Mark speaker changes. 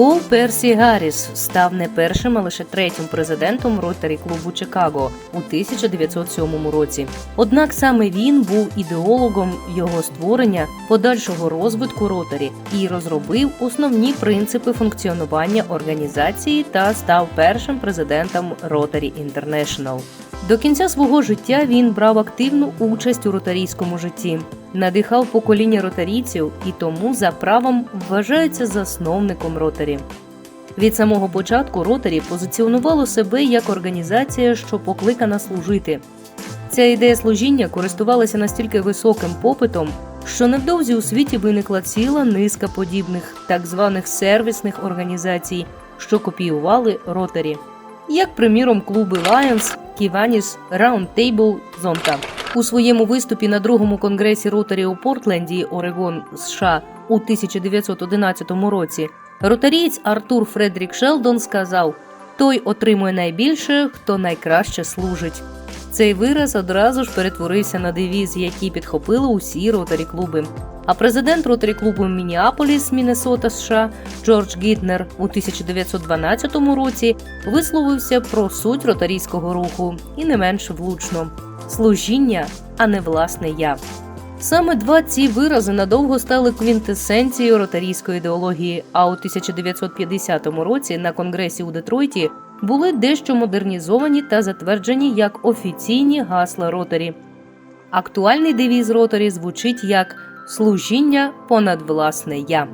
Speaker 1: Пол Персі Гарріс став не першим, а лише третім президентом Ротарі клубу Чикаго у 1907 році. Однак саме він був ідеологом його створення, подальшого розвитку Ротарі і розробив основні принципи функціонування організації та став першим президентом Rotary International. До кінця свого життя він брав активну участь у ротарійському житті, надихав покоління ротарійців і тому за правом вважається засновником ротарі. Від самого початку ротарі позиціонувало себе як організація, що покликана служити. Ця ідея служіння користувалася настільки високим попитом, що невдовзі у світі виникла ціла низка подібних так званих сервісних організацій, що копіювали ротарі як приміром клуби Lions, Kiwanis, Roundtable, Zonta. У своєму виступі на другому конгресі Ротарі у Портленді, Орегон, США у 1911 році ротарієць Артур Фредрік Шелдон сказав: той отримує найбільше, хто найкраще служить. Цей вираз одразу ж перетворився на девіз, який підхопили усі ротарі клуби. А президент ротарі клубу Мініаполіс, Міннесота, США Джордж Гітнер у 1912 році висловився про суть ротарійського руху і не менш влучно служіння, а не власне я. Саме два ці вирази надовго стали квінтесенцією ротарійської ідеології. А у 1950 році на конгресі у Детройті були дещо модернізовані та затверджені як офіційні гасла роторі. Актуальний девіз роторі звучить як служіння понад власне я.